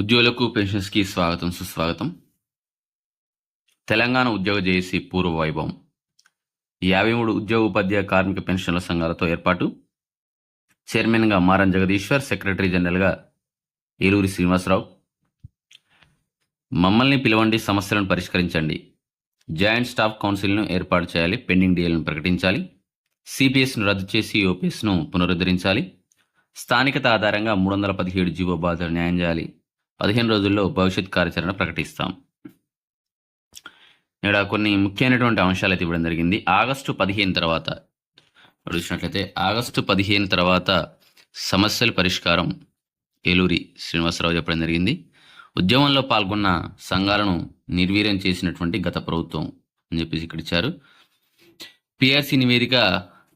ఉద్యోగులకు పెన్షన్స్కి స్వాగతం సుస్వాగతం. తెలంగాణ ఉద్యోగ జేఏసీ పూర్వ వైభవం. యాభై మూడు ఉద్యోగ ఉపాధ్యాయ కార్మిక పెన్షన్ల సంఘాలతో ఏర్పాటు. చైర్మన్గా మారం జగదీశ్వర్ సెక్రటరీ జనరల్గా ఏలూరి శ్రీనివాసరావు. మమ్మల్ని పిలవండి సమస్యలను పరిష్కరించండి. జాయింట్ స్టాఫ్ కౌన్సిల్ను ఏర్పాటు చేయాలి పెండింగ్ డీఎల్ను ప్రకటించాలి. సిపిఎస్ను రద్దు చేసి ఓపీఎస్ను పునరుద్ధరించాలి. స్థానికత ఆధారంగా మూడు వందల పదిహేడు జీవో బాధలు న్యాయం చేయాలి. పదిహేను రోజుల్లో భవిష్యత్ కార్యాచరణ ప్రకటిస్తాం. ఇక్కడ కొన్ని ముఖ్యమైనటువంటి అంశాలు అయితే ఇవ్వడం జరిగింది. ఆగస్టు పదిహేను తర్వాత చూసినట్లయితే ఆగస్టు పదిహేను తర్వాత సమస్యల పరిష్కారం ఏలూరి శ్రీనివాసరావు చెప్పడం జరిగింది. ఉద్యమంలో పాల్గొన్న సంఘాలను నిర్వీర్యం చేసినటువంటి గత ప్రభుత్వం అని చెప్పేసి ఇక్కడ ఇచ్చారు. పిఆర్సీ నివేదిక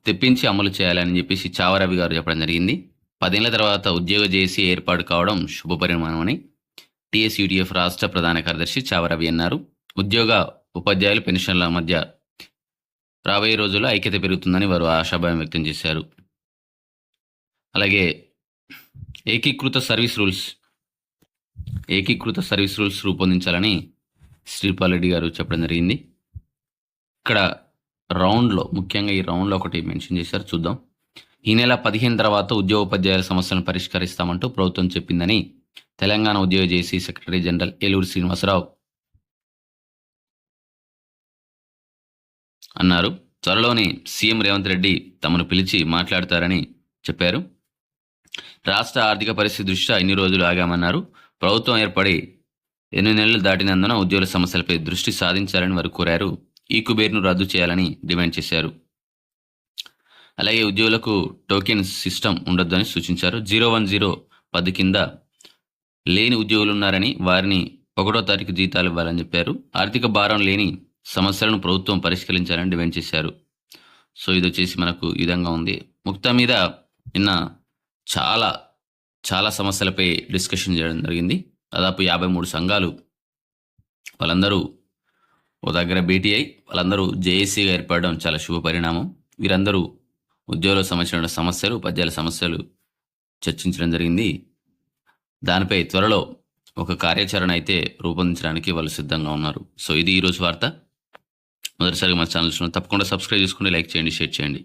తెప్పించి అమలు చేయాలని చెప్పేసి చావరవి గారు చెప్పడం జరిగింది. పదేళ్ళ తర్వాత ఉద్యోగ చేసి ఏర్పాటు కావడం శుభపరిమాణమని టీఎస్యూటీఎఫ్ రాష్ట్ర ప్రధాన కార్యదర్శి చావరవి అన్నారు. ఉద్యోగ ఉపాధ్యాయులు పెన్షన్ల మధ్య రాబోయే రోజుల్లో ఐక్యత పెరుగుతుందని వారు ఆశాభావం వ్యక్తం చేశారు. అలాగే ఏకీకృత సర్వీస్ రూల్స్ ఏకీకృత సర్వీస్ రూల్స్ రూపొందించాలని శ్రీపాల్ రెడ్డి గారు చెప్పడం జరిగింది. ఇక్కడ రౌండ్లో ముఖ్యంగా ఈ రౌండ్లో ఒకటి మెన్షన్ చేశారు చూద్దాం. ఈ నెల పదిహేను తర్వాత ఉద్యోగోపాధ్యాయుల సమస్యలను పరిష్కరిస్తామంటూ ప్రభుత్వం చెప్పిందని తెలంగాణ ఉద్యోగ JC secretary general Eluru Srinivasarao అన్నారు. త్వరలోనే సీఎం రేవంత్ రెడ్డి తమను పిలిచి మాట్లాడతారని చెప్పారు. రాష్ట్ర ఆర్థిక పరిస్థితి దృష్ట్యా ఇన్ని రోజులు ఆగామన్నారు. ప్రభుత్వం ఏర్పడి ఎనిమిది నెలలు దాటినందున ఉద్యోగుల సమస్యలపై దృష్టి సాధించాలని వారు కోరారు. ఈ కుబేర్ను రద్దు చేయాలని డిమాండ్ చేశారు. అలాగే ఉద్యోగులకు టోకెన్ సిస్టమ్ ఉండొద్దని సూచించారు. జీరో వన్ జీరో పది కింద లేని ఉద్యోగులు ఉన్నారని వారిని ఒకటో తారీఖు జీతాలు ఇవ్వాలని చెప్పారు. ఆర్థిక భారం లేని సమస్యలను ప్రభుత్వం పరిష్కరించాలని డిమాండ్ చేశారు. సో ఇది వచ్చేసి మనకు ఈ విధంగా ఉంది. ముక్తా మీద నిన్న చాలా చాలా సమస్యలపై డిస్కషన్ చేయడం జరిగింది. దాదాపు యాభై మూడు సంఘాలు వాళ్ళందరూ ఓ దగ్గర భేటీ అయి వాళ్ళందరూ జేఏసీగా ఏర్పడడం చాలా శుభ పరిణామం. వీరందరూ ఉద్యోగులకు సంబంధించిన సమస్యలు ఉపాధ్యాయుల సమస్యలు చర్చించడం జరిగింది. దానిపై త్వరలో ఒక కార్యాచరణ అయితే రూపొందించడానికి వాళ్ళు సిద్ధంగా ఉన్నారు. సో ఇది ఈరోజు వార్త. మొదటిసారిగా మన ఛానల్స్ తప్పకుండా సబ్స్క్రైబ్ చేసుకుని లైక్ చేయండి షేర్ చేయండి.